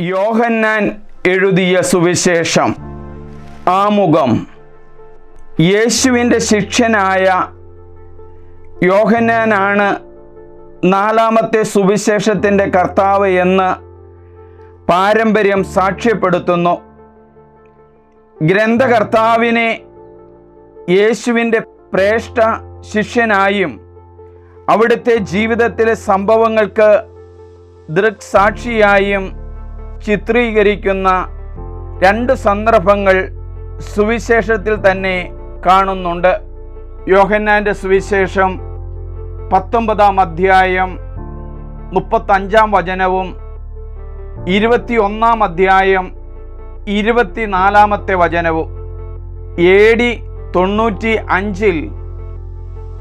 യോഹന്നാൻ എഴുതിയ സുവിശേഷം. ആമുഖം. യേശുവിന്റെ ശിഷ്യനായ യോഹന്നാനാണ് നാലാമത്തെ സുവിശേഷത്തിന്റെ കർത്താവ് എന്ന് പാരമ്പര്യം സാക്ഷ്യപ്പെടുത്തുന്നു. ഗ്രന്ഥകർത്താവിനെ യേശുവിന്റെ പ്രേഷ്ഠ ശിഷ്യനായും അവിടുത്തെ ജീവിതത്തിലെ സംഭവങ്ങൾക്ക് ദൃക്സാക്ഷിയായും ചിത്രീകരിക്കുന്ന രണ്ട് സന്ദർഭങ്ങൾ സുവിശേഷത്തിൽ തന്നെ കാണുന്നുണ്ട്. യോഹന്നാന്റെ സുവിശേഷം പത്തൊമ്പതാം അധ്യായം മുപ്പത്തഞ്ചാം വചനവും ഇരുപത്തിയൊന്നാം അധ്യായം ഇരുപത്തിനാലാമത്തെ വചനവും. എ ഡി തൊണ്ണൂറ്റി അഞ്ചിൽ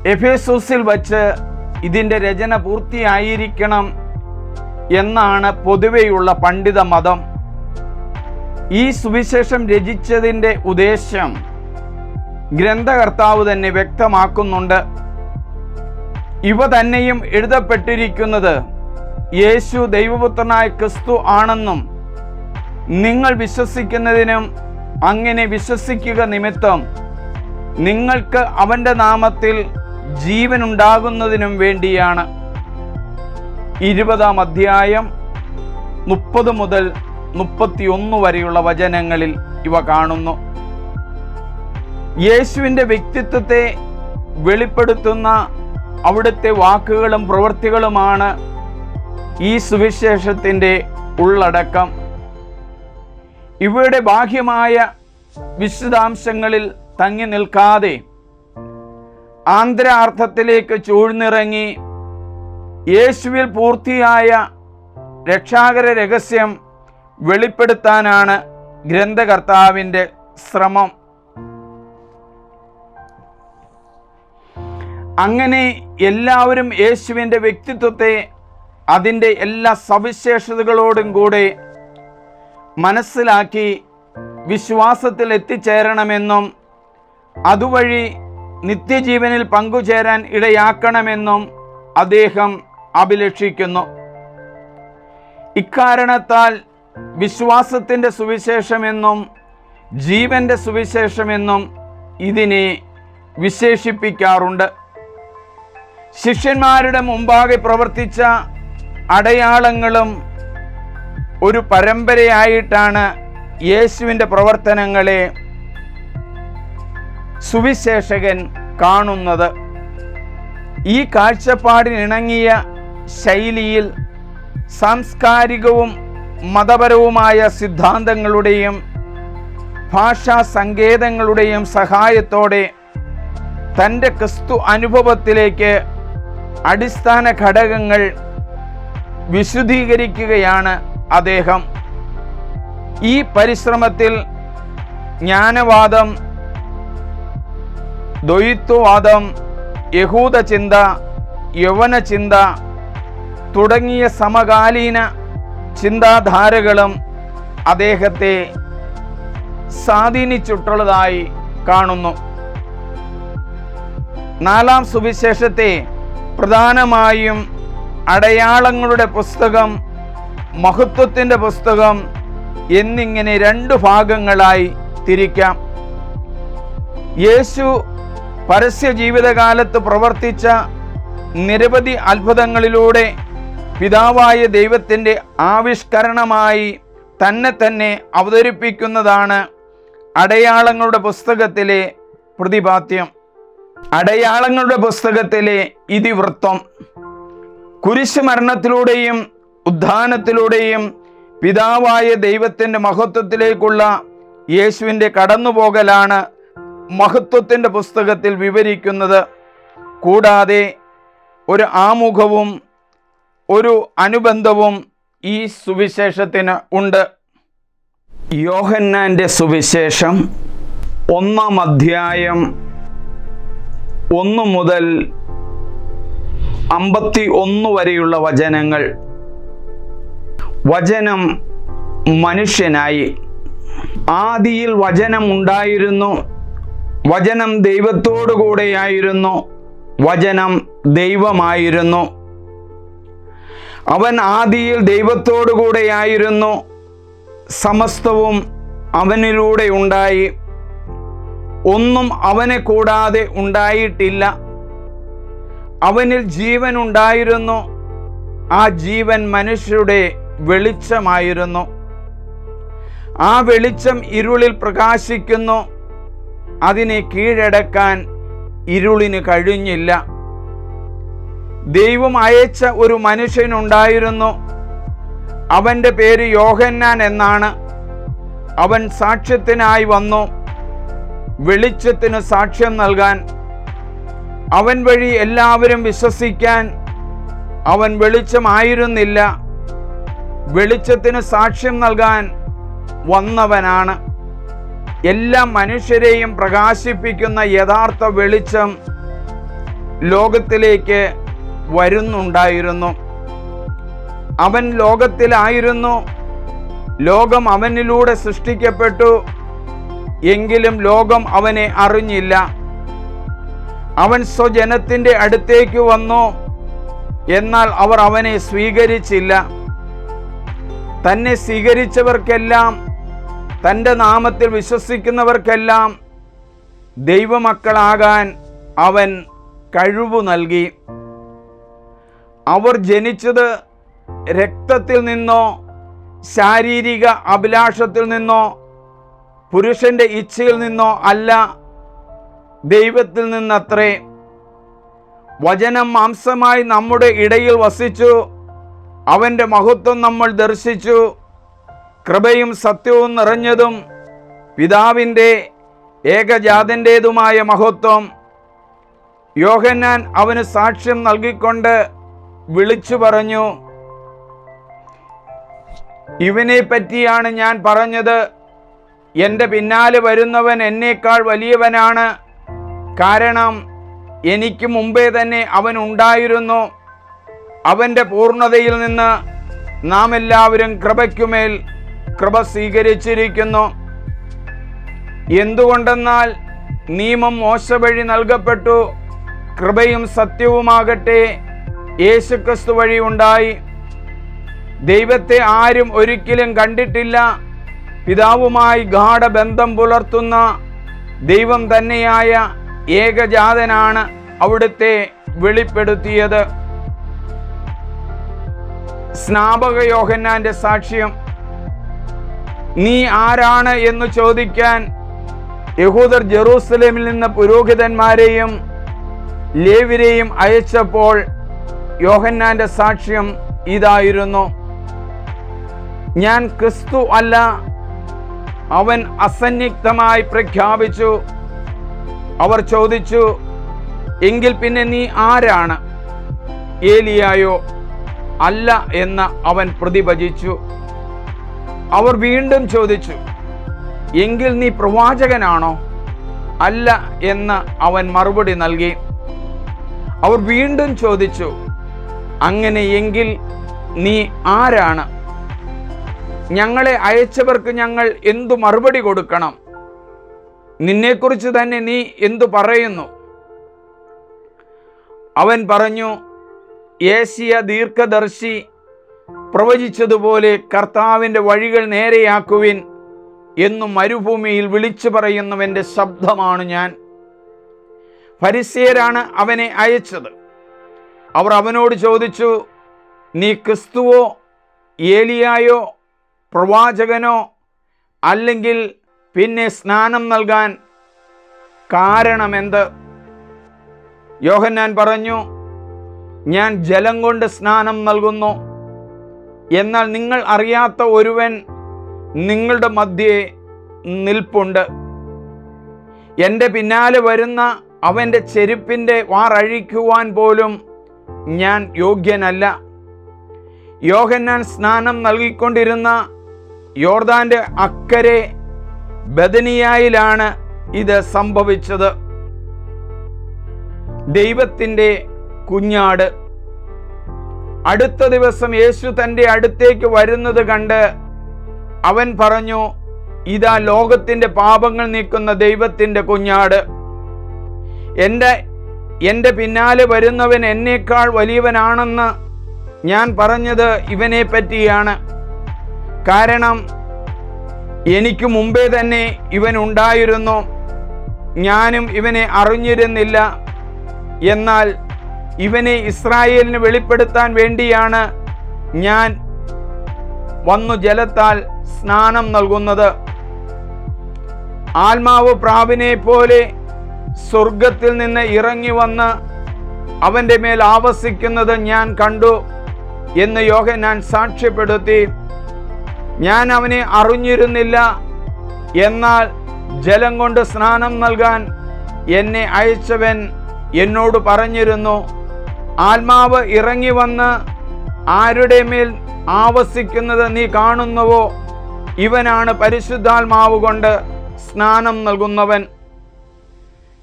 എഫേസൂസിൽ വച്ച് ഇതിന്റെ രചന പൂർത്തിയായിരിക്കണം എന്നാണ് പൊതുവെയുള്ള പണ്ഡിത മതം. ഈ സുവിശേഷം രചിച്ചതിന്റെ ഉദ്ദേശ്യം ഗ്രന്ഥകർത്താവ് തന്നെ വ്യക്തമാക്കുന്നുണ്ട്. ഇവ തന്നെയും എഴുതപ്പെട്ടിരിക്കുന്നത് യേശു ദൈവപുത്രനായ ക്രിസ്തു ആണെന്നും നിങ്ങൾ വിശ്വസിക്കുന്നതിനും അങ്ങനെ വിശ്വസിക്കുക നിമിത്തം നിങ്ങൾക്ക് അവന്റെ നാമത്തിൽ ജീവനുണ്ടാകുന്നതിനും വേണ്ടിയാണ്. ഇരുപതാം അധ്യായം മുപ്പത് മുതൽ മുപ്പത്തിയൊന്ന് വരെയുള്ള വചനങ്ങളിൽ ഇവ കാണുന്നു. യേശുവിന്റെ വ്യക്തിത്വത്തെ വെളിപ്പെടുത്തുന്ന അവിടുത്തെ വാക്കുകളും പ്രവൃത്തികളുമാണ് ഈ സുവിശേഷത്തിന്റെ ഉള്ളടക്കം. ഇവയുടെ ബാഹ്യമായ വിശദാംശങ്ങളിൽ തങ്ങി നിൽക്കാതെ ആന്തരാർത്ഥത്തിലേക്ക് ചൂഴ്ന്നിറങ്ങി യേശുവിൽ പൂർത്തിയായ രക്ഷാകര രഹസ്യം വെളിപ്പെടുത്താനാണ് ഗ്രന്ഥകർത്താവിന്റെ ശ്രമം. അങ്ങനെ എല്ലാവരും യേശുവിന്റെ വ്യക്തിത്വത്തെ അതിന്റെ എല്ലാ സവിശേഷതകളോടും കൂടെ മനസ്സിലാക്കി വിശ്വാസത്തിൽ എത്തിച്ചേരണമെന്നും അതുവഴി നിത്യജീവനിൽ പങ്കുചേരാൻ ഇടയാക്കണമെന്നും അദ്ദേഹം അഭിലഷിക്കുന്നു. ഇക്കാരണത്താൽ വിശ്വാസത്തിന്റെ സുവിശേഷമെന്നും ജീവന്റെ സുവിശേഷമെന്നും ഇതിനെ വിശേഷിപ്പിക്കാറുണ്ട്. ശിഷ്യന്മാരുടെ മുമ്പാകെ പ്രവർത്തിച്ച അടയാളങ്ങളും ഒരു പരമ്പരയായിട്ടാണ് യേശുവിന്റെ പ്രവർത്തനങ്ങളെ സുവിശേഷകൻ കാണുന്നത്. ഈ കാഴ്ചപ്പാടിനിണങ്ങിയ ശൈലിയിൽ സാംസ്കാരികവും മതപരവുമായ സിദ്ധാന്തങ്ങളുടെയും ഭാഷാ സങ്കേതങ്ങളുടെയും സഹായത്തോടെ തന്റെ ക്രിസ്തു അനുഭവത്തിലേക്ക് അടിസ്ഥാന ഘടകങ്ങൾ വിശുദ്ധീകരിക്കുകയാണ് അദ്ദേഹം. ഈ പരിശ്രമത്തിൽ ജ്ഞാനവാദം ദ്വൈത്വവാദം യഹൂദ ചിന്ത യവന ചിന്ത തുടങ്ങിയ സമകാലീന ചിന്താധാരകളും അദ്ദേഹത്തെ സ്വാധീനിച്ചിട്ടുള്ളതായി കാണുന്നു. നാലാം സുവിശേഷത്തെ പ്രധാനമായും അടയാളങ്ങളുടെ പുസ്തകം മഹത്വത്തിന്റെ പുസ്തകം എന്നിങ്ങനെ രണ്ട് ഭാഗങ്ങളായി തിരിക്കാം. യേശു പരസ്യ ജീവിതകാലത്ത് പ്രവർത്തിച്ച നിരവധി അത്ഭുതങ്ങളിലൂടെ പിതാവായ ദൈവത്തിന്റെ ആവിഷ്കരണമായി തന്നെ തന്നെ അവതരിപ്പിക്കുന്നതാണ് അടയാളങ്ങളുടെ പുസ്തകത്തിലെ പ്രതിപാദ്യം. അടയാളങ്ങളുടെ പുസ്തകത്തിലെ ഇതിവൃത്തം. കുരിശുമരണത്തിലൂടെയും ഉദ്ധാനത്തിലൂടെയും പിതാവായ ദൈവത്തിന്റെ മഹത്വത്തിലേക്കുള്ള യേശുവിന്റെ കടന്നുപോകലാണ് മഹത്വത്തിന്റെ പുസ്തകത്തിൽ വിവരിക്കുന്നത്. കൂടാതെ ഒരു ആമുഖവും ഒരു അനുബന്ധവും ഈ സുവിശേഷത്തിന് ഉണ്ട്. യോഹന്നാന്റെ സുവിശേഷം ഒന്നാം അധ്യായം ഒന്ന് മുതൽ അമ്പത്തി ഒന്ന് വരെയുള്ള വചനങ്ങൾ. വചനം മനുഷ്യനായി. ആദിയിൽ വചനം ഉണ്ടായിരുന്നു. വചനം ദൈവത്തോടു കൂടെയായിരുന്നു വചനം ദൈവമായിരുന്നു. അവൻ ആദിയിൽ ദൈവത്തോടു കൂടെയായിരുന്നു സമസ്തവും അവനിലൂടെ ഉണ്ടായി. ഒന്നും അവനെ കൂടാതെ ഉണ്ടായിട്ടില്ല. അവനിൽ ജീവൻ ഉണ്ടായിരുന്നു. ആ ജീവൻ മനുഷ്യരുടെ വെളിച്ചമായിരുന്നു. ആ വെളിച്ചം ഇരുളിൽ പ്രകാശിക്കുന്നു. അതിനെ കീഴടക്കാൻ ഇരുളിന് കഴിഞ്ഞില്ല. ദൈവം അയച്ച ഒരു മനുഷ്യനുണ്ടായിരുന്നു. അവന്റെ പേര് യോഹന്നാൻ എന്നാണ്. അവൻ സാക്ഷ്യത്തിനായി വന്നു. വെളിച്ചത്തിന് സാക്ഷ്യം നൽകാൻ. അവൻ വഴി എല്ലാവരും വിശ്വസിക്കാൻ. അവൻ വെളിച്ചമായിരുന്നില്ല. വെളിച്ചത്തിന് സാക്ഷ്യം നൽകാൻ വന്നവനാണ്. എല്ലാ മനുഷ്യരെയും പ്രകാശിപ്പിക്കുന്ന യഥാർത്ഥ വെളിച്ചം ലോകത്തിലേക്ക് വരുന്നുണ്ടായിരുന്നു. അവൻ ലോകത്തിലായിരുന്നു. ലോകം അവനിലൂടെ സൃഷ്ടിക്കപ്പെട്ടു. എങ്കിലും ലോകം അവനെ അറിഞ്ഞില്ല. അവൻ സ്വജനത്തിന്റെ അടുത്തേക്ക് വന്നു. എന്നാൽ അവർ അവനെ സ്വീകരിച്ചില്ല. തന്നെ സ്വീകരിച്ചവർക്കെല്ലാം തന്റെ നാമത്തിൽ വിശ്വസിക്കുന്നവർക്കെല്ലാം ദൈവമക്കളാകാൻ അവൻ കഴിവ് നൽകി. അവർ ജനിച്ചത് രക്തത്തിൽ നിന്നോ ശാരീരിക അഭിലാഷത്തിൽ നിന്നോ പുരുഷന്റെ ഇച്ഛയിൽ നിന്നോ അല്ല ദൈവത്തിൽ നിന്നത്രേ. വചനം മാംസമായി നമ്മുടെ ഇടയിൽ വസിച്ചു അവന്റെ മഹത്വം നമ്മൾ ദർശിച്ചു കൃപയും സത്യവും നിറഞ്ഞതും പിതാവിന്റെ ഏകജാതന്റേതുമായ മഹത്വം. യോഹന്നാൻ അവന് സാക്ഷ്യം നൽകിക്കൊണ്ട് വിളിച്ചു പറഞ്ഞു ഇവനെ പറ്റിയാണ് ഞാൻ പറഞ്ഞത്. എന്റെ പിന്നാലെ വരുന്നവൻ എന്നേക്കാൾ വലിയവനാണ്. കാരണം എനിക്ക് മുമ്പേ തന്നെ അവൻ ഉണ്ടായിരുന്നു. അവന്റെ പൂർണതയിൽ നിന്ന് നാം എല്ലാവരും കൃപയ്ക്കുമേൽ കൃപ സ്വീകരിച്ചിരിക്കുന്നു. എന്തുകൊണ്ടെന്നാൽ നിയമം മോശ വഴി നൽകപ്പെട്ടു. കൃപയും സത്യവുമാകട്ടെ. യേശുക്രിസ്തു വഴി ഉണ്ടായി. ദൈവത്തെ ആരും ഒരിക്കലും കണ്ടിട്ടില്ല. പിതാവുമായി ഗാഠബന്ധം പുലർത്തുന്ന ദൈവം തന്നെയായ ഏകജാതനാണ് അവിടുത്തെ വെളിപ്പെടുത്തിയത്. സ്നാപക യോഹന്നാന്റെ സാക്ഷ്യം നീ ആരാണ് എന്ന് ചോദിക്കാൻ യഹൂദർ ജെറൂസലേമിൽ നിന്ന് പുരോഹിതന്മാരെയും ലേവിരെയും അയച്ചപ്പോൾ യോഹന്നാന്റെ സാക്ഷ്യം ഇതായിരുന്നു. ഞാൻ ക്രിസ്തു അല്ല അവൻ അസന്നിഗ്ധമായി പ്രഖ്യാപിച്ചു. അവർ ചോദിച്ചു എങ്കിൽ പിന്നെ നീ ആരാണ്? ഏലിയായോ അല്ല എന്ന് അവൻ പ്രതിഭജിച്ചു. അവർ വീണ്ടും ചോദിച്ചു എങ്കിൽ നീ പ്രവാചകനാണോ? അല്ല എന്ന് അവൻ മറുപടി നൽകി. അവർ വീണ്ടും ചോദിച്ചു അങ്ങനെ എങ്കിൽ നീ ആരാണ്? ഞങ്ങളെ അയച്ചവർക്ക് ഞങ്ങൾ എന്തു മറുപടി കൊടുക്കണം? നിന്നെക്കുറിച്ച് തന്നെ നീ എന്തു പറയുന്നു? അവൻ പറഞ്ഞു ഏശിയ ദീർഘദർശി പ്രവചിച്ചതുപോലെ കർത്താവിന്റെ വഴികൾ നേരെയാക്കുവിൻ എന്നു മരുഭൂമിയിൽ വിളിച്ചു പറയുന്നവന്റെ ശബ്ദമാണ് ഞാൻ. പരിസ്യരാണ് അവനെ അയച്ചത്. അവർ അവനോട് ചോദിച്ചു നീ ക്രിസ്തുവോ ഏലിയായോ പ്രവാചകനോ അല്ലെങ്കിൽ പിന്നെ സ്നാനം നൽകാൻ കാരണമെന്ത്? യോഹന്നാൻ പറഞ്ഞു ഞാൻ ജലം കൊണ്ട് സ്നാനം നൽകുന്നു. എന്നാൽ നിങ്ങൾ അറിയാത്ത ഒരുവൻ നിങ്ങളുടെ മധ്യേ നിൽപ്പുണ്ട്. എന്റെ പിന്നാലെ വരുന്ന അവന്റെ ചെരുപ്പിന്റെ വാറഴിക്കുവാൻ പോലും ഞാൻ യോഗ്യനല്ല. യോഹന്നാൻ സ്നാനം നൽകിക്കൊണ്ടിരുന്ന യോർദാന്റെ അക്കരെ ബദനിയായിലാണ് ഇത് സംഭവിച്ചത്. ദൈവത്തിന്റെ കുഞ്ഞാട്. അടുത്ത ദിവസം യേശു തന്റെ അടുത്തേക്ക് വരുന്നത് കണ്ട് അവൻ പറഞ്ഞു ഇതാ ലോകത്തിന്റെ പാപങ്ങൾ നീക്കുന്ന ദൈവത്തിന്റെ കുഞ്ഞാട്. എന്റെ എന്റെ പിന്നാലെ വരുന്നവൻ എന്നേക്കാൾ വലിയവനാണെന്ന് ഞാൻ പറഞ്ഞത് ഇവനെ പറ്റിയാണ് കാരണം എനിക്ക് മുമ്പേ തന്നെ ഇവൻ ഉണ്ടായിരുന്നു. ഞാനും ഇവനെ അറിഞ്ഞിരുന്നില്ല. എന്നാൽ ഇവനെ ഇസ്രായേലിന് വെളിപ്പെടുത്താൻ വേണ്ടിയാണ് ഞാൻ വന്നു ജലത്താൽ സ്നാനം നൽകുന്നത്. ആത്മാവ് പ്രാവിനെ പോലെ സ്വർഗത്തിൽ നിന്ന് ഇറങ്ങി വന്ന് അവന്റെ മേൽ ആവസിക്കുന്നത് ഞാൻ കണ്ടു എന്ന് യോഹന്നാൻ സാക്ഷ്യപ്പെടുത്തി. ഞാൻ അവനെ അറിഞ്ഞിരുന്നില്ല. എന്നാൽ ജലം കൊണ്ട് സ്നാനം നൽകാൻ എന്നെ അയച്ചവൻ എന്നോട് പറഞ്ഞിരുന്നു ആത്മാവ് ഇറങ്ങി വന്ന് ആരുടെ മേൽ ആവസിക്കുന്നത് നീ കാണുന്നുവോ? ഇവനാണ് പരിശുദ്ധാത്മാവ് കൊണ്ട് സ്നാനം നൽകുന്നവൻ.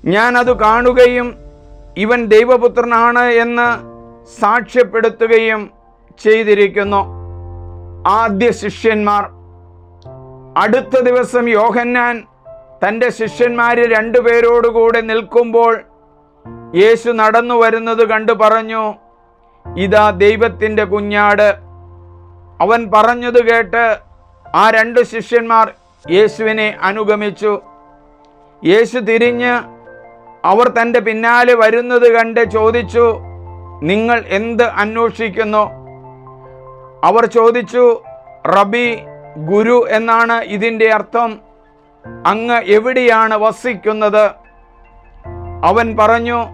ഞാൻ അത് കാണുകയും ഇവൻ ദൈവപുത്രനാണ് എന്ന് സാക്ഷ്യപ്പെടുത്തുകയും ചെയ്തിരിക്കുന്നു. ആദ്യ ശിഷ്യന്മാർ. അടുത്ത ദിവസം യോഹന്നാൻ തന്റെ ശിഷ്യന്മാരിൽ രണ്ടുപേരോടുകൂടെ നിൽക്കുമ്പോൾ യേശു നടന്നു വരുന്നത് കണ്ടു പറഞ്ഞു ഇതാ ദൈവത്തിന്റെ കുഞ്ഞാട്. അവൻ പറഞ്ഞത് കേട്ട് ആ രണ്ട് ശിഷ്യന്മാർ യേശുവിനെ അനുഗമിച്ചു. യേശു തിരിഞ്ഞ് അവർ തന്റെ പിന്നാലെ വരുന്നത് കണ്ട് ചോദിച്ചു നിങ്ങൾ എന്ത് അന്വേഷിക്കുന്നു? അവർ ചോദിച്ചു റബി ഗുരു എന്നാണ് ഇതിന്റെ അർത്ഥം. അങ്ങ് എവിടെയാണ് വസിക്കുന്നത്? അവൻ പറഞ്ഞു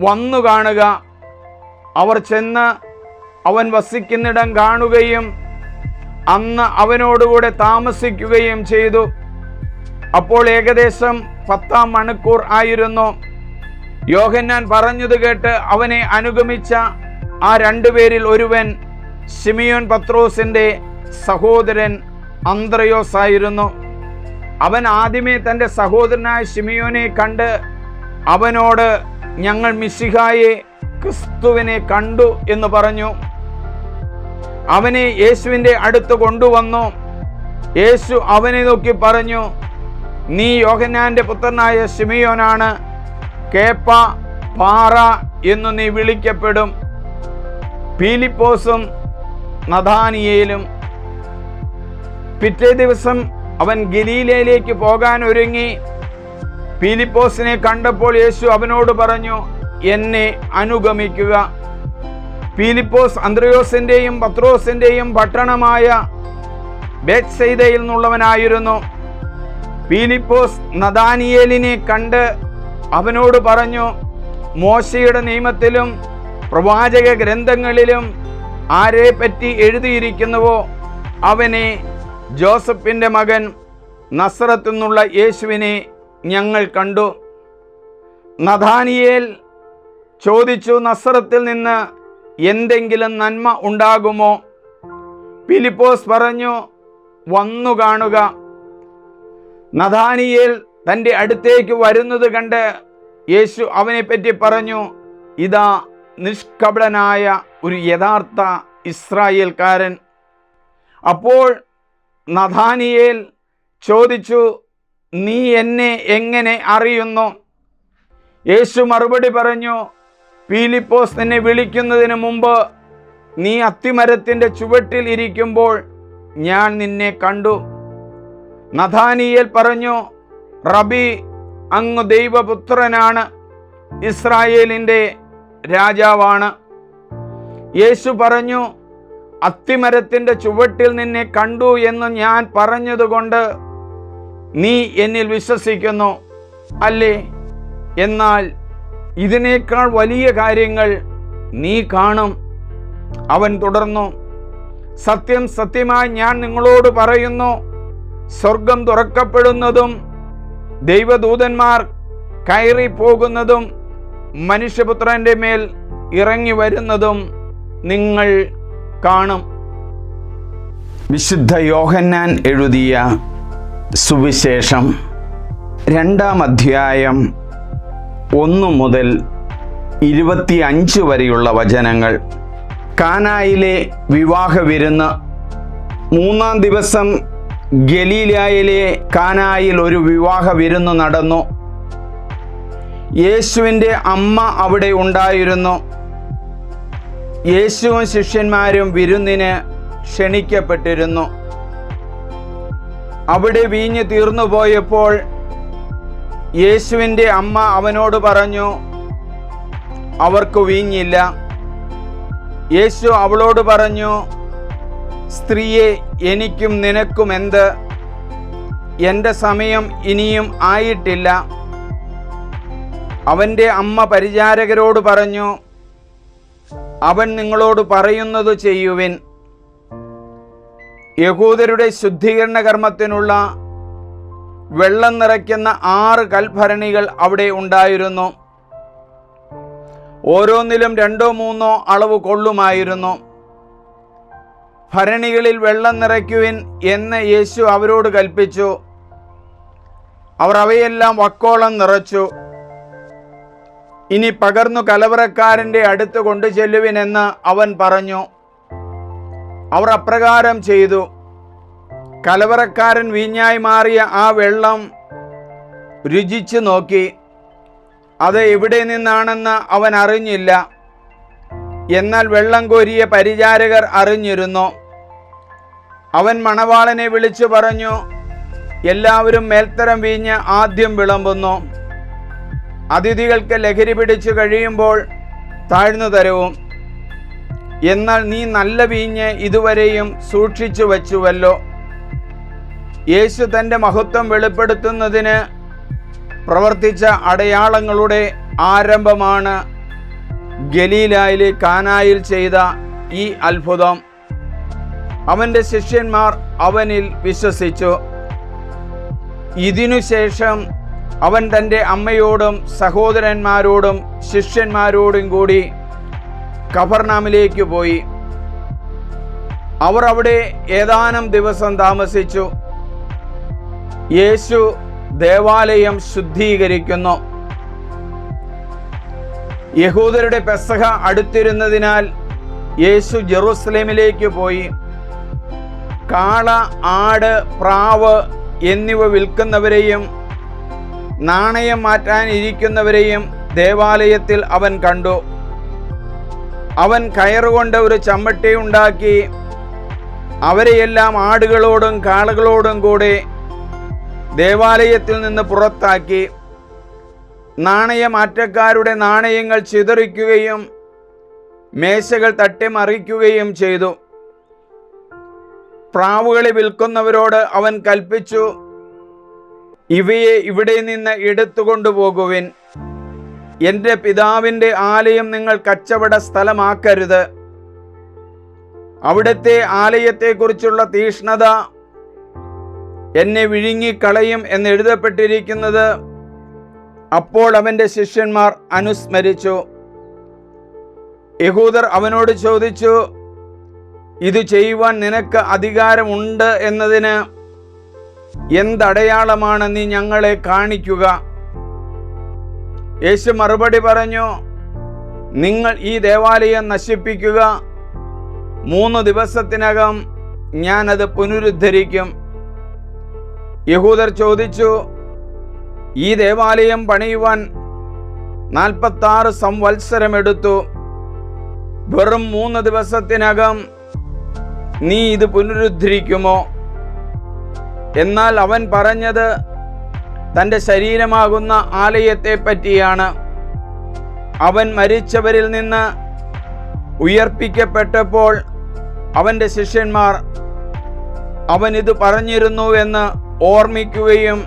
വന്നു കാണുക. അവർ ചെന്ന് അവൻ വസിക്കുന്നിടം കാണുകയും അന്ന് അവനോടുകൂടെ താമസിക്കുകയും ചെയ്തു. അപ്പോൾ ഏകദേശം പത്താം മണിക്കൂർ ആയിരുന്നു. യോഹന്നാൻ പറഞ്ഞത് കേട്ട് അവനെ അനുഗമിച്ച ആ രണ്ടുപേരിൽ ഒരുവൻ സിമിയോൻ പത്രോസിന്റെ സഹോദരൻ അന്ത്രയോസ് ആയിരുന്നു. അവൻ ആദ്യമേ തന്റെ സഹോദരനായ സിമിയോനെ കണ്ട് അവനോട് ഞങ്ങൾ മിശിഹായെ ക്രിസ്തുവിനെ കണ്ടു എന്ന് പറഞ്ഞു. അവനെ യേശുവിന്റെ അടുത്ത് കൊണ്ടുവന്നു. യേശു അവനെ നോക്കി പറഞ്ഞു നീ യോഹന്നാന്റെ പുത്രനായ സിമിയോനാണ് കേപ്പ പാറ എന്നു നീ വിളിക്കപ്പെടും. പീലിപ്പോസും നദാനിയേലും. പിറ്റേ ദിവസം അവൻ ഗലീലയിലേക്ക് പോകാൻ ഒരുങ്ങി. പീലിപ്പോസിനെ കണ്ടപ്പോൾ യേശു അവനോട് പറഞ്ഞു എന്നെ അനുഗമിക്കുക. പീലിപ്പോസ് അന്ത്രയോസിന്റെയും പത്രോസിന്റെയും പട്ടണമായ ബേത്സൈദയിൽ നിന്നുള്ളവനായിരുന്നു. പീലിപ്പോസ് നദാനിയേലിനെ കണ്ട് അവനോട് പറഞ്ഞു മോശയുടെ നിയമത്തിലും പ്രവാചക ഗ്രന്ഥങ്ങളിലും ആരെ പറ്റി എഴുതിയിരിക്കുന്നുവോ? അവനെ ജോസഫിന്റെ മകൻ നസ്രത്തു നിന്നുള്ള യേശുവിനെ ഞങ്ങൾ കണ്ടു. നദാനിയേൽ ചോദിച്ചു നസ്രത്തിൽ നിന്ന് എന്തെങ്കിലും നന്മ ഉണ്ടാകുമോ? ഫിലിപ്പോസ് പറഞ്ഞു വന്നു കാണുക. നദാനിയേൽ തന്റെ അടുത്തേക്ക് വരുന്നത് കണ്ട് യേശു അവനെപ്പറ്റി പറഞ്ഞു ഇതാ നിഷ്കപടനായ ഒരു യഥാർത്ഥ ഇസ്രായേൽക്കാരൻ. അപ്പോൾ നഥാനിയേൽ ചോദിച്ചു നീ എന്നെ എങ്ങനെ അറിയുന്നു? യേശു മറുപടി പറഞ്ഞു പീലിപ്പോസ് നിന്നെ വിളിക്കുന്നതിന് മുമ്പ് നീ അത്തിമരത്തിന്റെ ചുവട്ടിൽ ഇരിക്കുമ്പോൾ ഞാൻ നിന്നെ കണ്ടു. നഥാനിയേൽ പറഞ്ഞു റബി അങ്ങ് ദൈവപുത്രനാണ് ഇസ്രായേലിന്റെ രാജാവാണ്. യേശു പറഞ്ഞു അത്തിമരത്തിന്റെ ചുവട്ടിൽ നിന്നെ കണ്ടു എന്ന് ഞാൻ പറഞ്ഞതുകൊണ്ട് നീ എന്നിൽ വിശ്വസിക്കുന്നു അല്ലേ? എന്നാൽ ഇതിനേക്കാൾ വലിയ കാര്യങ്ങൾ നീ കാണും. അവൻ തുടർന്നു സത്യം സത്യമായി ഞാൻ നിങ്ങളോട് പറയുന്നു സ്വർഗം തുറക്കപ്പെടുന്നതും ദൈവദൂതന്മാർ കയറി പോകുന്നതും മനുഷ്യപുത്രന്റെ മേൽ ഇറങ്ങി വരുന്നതും നിങ്ങൾ കാണും. വിശുദ്ധ യോഹന്നാൻ എഴുതിയ സുവിശേഷം രണ്ടാം അധ്യായം ഒന്ന് മുതൽ ഇരുപത്തി അഞ്ച് വരെയുള്ള വചനങ്ങൾ. കാനായിലെ വിവാഹ വിരുന്ന് മൂന്നാം ദിവസം ഗലീലായിലെ കാനായിൽ ഒരു വിവാഹ വിരുന്ന് നടന്നു. യേശുവിന്റെ അമ്മ അവിടെ ഉണ്ടായിരുന്നു. യേശുവും ശിഷ്യന്മാരും വിരുന്നിന് ക്ഷണിക്കപ്പെട്ടിരുന്നു. അവിടെ വീഞ്ഞ് തീർന്നു പോയപ്പോൾ യേശുവിന്റെ അമ്മ അവനോട് പറഞ്ഞു അവർക്ക് വീഞ്ഞില്ല. യേശു അവളോട് പറഞ്ഞു സ്ത്രീയെ എനിക്കും നിനക്കും എന്ത്? എന്റെ സമയം ഇനിയും ആയിട്ടില്ല. അവന്റെ അമ്മ പരിചാരകരോട് പറഞ്ഞു അവൻ നിങ്ങളോട് പറയുന്നത് ചെയ്യുവിൻ. യഹൂദരുടെ ശുദ്ധീകരണ കർമ്മത്തിനുള്ള വെള്ളം നിറയ്ക്കുന്ന ആറ് കൽഭരണികൾ അവിടെ ഉണ്ടായിരുന്നു. ഓരോന്നിലും രണ്ടോ മൂന്നോ അളവ് കൊള്ളുമായിരുന്നു. ഭരണികളിൽ വെള്ളം നിറയ്ക്കുവിൻ എന്ന് യേശു അവരോട് കൽപ്പിച്ചു. അവർ അവയെല്ലാം വക്കോളം നിറച്ചു. ഇനി പകർന്നു കലവറക്കാരന്റെ അടുത്ത് കൊണ്ടു ചെല്ലുവിനെന്ന് അവൻ പറഞ്ഞു. അവർ അപ്രകാരം ചെയ്തു. കലവറക്കാരൻ വീഞ്ഞായി മാറിയ ആ വെള്ളം രുചിച്ചു നോക്കി. അത് എവിടെ നിന്നാണെന്ന് അവൻ അറിഞ്ഞില്ല. എന്നാൽ വെള്ളം കോരിയ പരിചാരകർ അറിഞ്ഞിരുന്നു. അവൻ മണവാളനെ വിളിച്ചു പറഞ്ഞു എല്ലാവരും മേൽത്തരം വീഞ്ഞ് ആദ്യം വിളമ്പുന്നു. അതിഥികൾക്ക് ലഹരി പിടിച്ചു കഴിയുമ്പോൾ താഴ്ന്നു തരവും. എന്നാൽ നീ നല്ല വീഞ്ഞ് ഇതുവരെയും സൂക്ഷിച്ചു വച്ചുവല്ലോ. യേശു തന്റെ മഹത്വം വെളിപ്പെടുത്തുന്നതിന് പ്രവർത്തിച്ച അടയാളങ്ങളുടെ ആരംഭമാണ് ഗലീലായിലെ കാനായിൽ ചെയ്ത ഈ അത്ഭുതം. അവന്റെ ശിഷ്യന്മാർ അവനിൽ വിശ്വസിച്ചു. ഇതിനുശേഷം അവൻ തന്റെ അമ്മയോടും സഹോദരന്മാരോടും ശിഷ്യന്മാരോടും കൂടി കബർനാമിലേക്ക് പോയി. അവർ അവിടെ ഏതാനും ദിവസം താമസിച്ചു. യേശു ദേവാലയം ശുദ്ധീകരിക്കുന്നു. യഹൂദരുടെ പെസഹ അടുത്തിരുന്നതിനാൽ യേശു ജെറൂസലേമിലേക്ക് പോയി. കാള ആട് പ്രാവ് എന്നിവ വിൽക്കുന്നവരെയും നാണയം മാറ്റാൻ ഇരിക്കുന്നവരെയും ദേവാലയത്തിൽ അവൻ കണ്ടു. അവൻ കയറുകൊണ്ട് ഒരു ചമ്മട്ടി ഉണ്ടാക്കി അവരെയെല്ലാം ആടുകളോടും കാളകളോടും കൂടെ ദേവാലയത്തിൽ നിന്ന് പുറത്താക്കി. നാണയമാറ്റക്കാരുടെ നാണയങ്ങൾ ചിതറിക്കുകയും മേശകൾ തട്ടിമറിക്കുകയും ചെയ്തു. പ്രാവുകളെ വിൽക്കുന്നവരോട് അവൻ കൽപ്പിച്ചു ഇവയെ ഇവിടെ നിന്ന് എടുത്തുകൊണ്ടുപോകുവിൻ. എന്റെ പിതാവിന്റെ ആലയം നിങ്ങൾ കച്ചവട സ്ഥലമാക്കരുത്. അവിടുത്തെ ആലയത്തെക്കുറിച്ചുള്ള തീഷ്ണത എന്നെ വിഴുങ്ങിക്കളയും എന്ന് എഴുതപ്പെട്ടിരിക്കുന്നത്. അപ്പോൾ അവന്റെ ശിഷ്യന്മാർ അനുസ്മരിച്ചു. യഹൂദർ അവനോട് ചോദിച്ചു ഇത് ചെയ്യുവാൻ നിനക്ക് അധികാരമുണ്ട് എന്നതിന് എന്തടയാളമാണ് നീ ഞങ്ങളെ കാണിക്കുക? യേശു മറുപടി പറഞ്ഞു നിങ്ങൾ ഈ ദേവാലയം നശിപ്പിക്കുക. മൂന്ന് ദിവസത്തിനകം ഞാനത് പുനരുദ്ധരിക്കും. യഹൂദർ ചോദിച്ചു ഈ ദേവാലയം പണിയുവാൻ നാൽപ്പത്താറ് സംവത്സരമെടുത്തു. വെറും മൂന്ന് ദിവസത്തിനകം നീ ഇത് പുനരുദ്ധരിക്കുമോ? എന്നാൽ അവൻ പറഞ്ഞത് തന്റെ ശരീരമാകുന്ന ആലയത്തെ പറ്റിയാണ് അവൻ മരിച്ചവരിൽ നിന്ന് ഉയർപ്പിക്കപ്പെട്ടപ്പോൾ അവന്റെ ശിഷ്യന്മാർ അവൻ ഇത് പറഞ്ഞിരുന്നു എന്ന് ഓർമ്മിക്കുകയും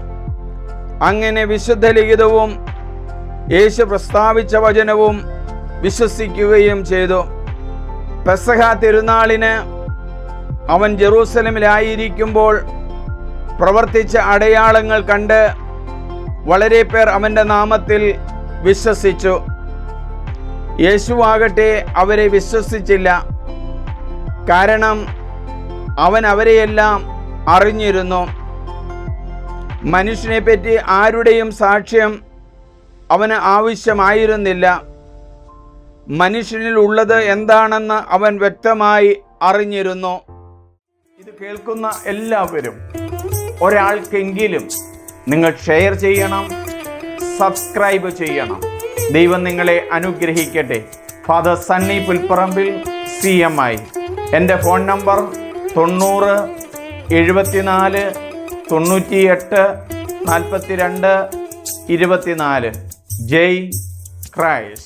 അങ്ങനെ വിശുദ്ധ ലിഖിതവും യേശു പ്രസ്താവിച്ച വചനവും വിശ്വസിക്കുകയും ചെയ്തു. പെസഹ തിരുനാളിന് അവൻ ജെറൂസലമിലായിരിക്കുമ്പോൾ പ്രവർത്തിച്ച അടയാളങ്ങൾ കണ്ട് വളരെ പേർ അവന്റെ നാമത്തിൽ വിശ്വസിച്ചു. യേശുവാകട്ടെ അവരെ വിശ്വസിച്ചില്ല. കാരണം അവൻ അവരെയെല്ലാം അറിഞ്ഞിരുന്നു. മനുഷ്യനെ പറ്റി ആരുടെയും സാക്ഷ്യം അവന് ആവശ്യമായിരുന്നില്ല. മനുഷ്യനിൽ ഉള്ളത് എന്താണെന്ന് അവൻ വ്യക്തമായി അറിഞ്ഞിരുന്നു. ഇത് കേൾക്കുന്ന എല്ലാവരും ഒരാൾക്കെങ്കിലും നിങ്ങൾ ഷെയർ ചെയ്യണം സബ്സ്ക്രൈബ് ചെയ്യണം. ദൈവം നിങ്ങളെ അനുഗ്രഹിക്കട്ടെ. Father Sunny Pulpparambil C M I എന്റെ ഫോൺ നമ്പർ തൊണ്ണൂറ് എഴുപത്തിനാല് തൊണ്ണൂറ്റിയെട്ട് നാൽപ്പത്തിരണ്ട് ഇരുപത്തിനാല്. ജയ് ക്രൈസ്റ്റ്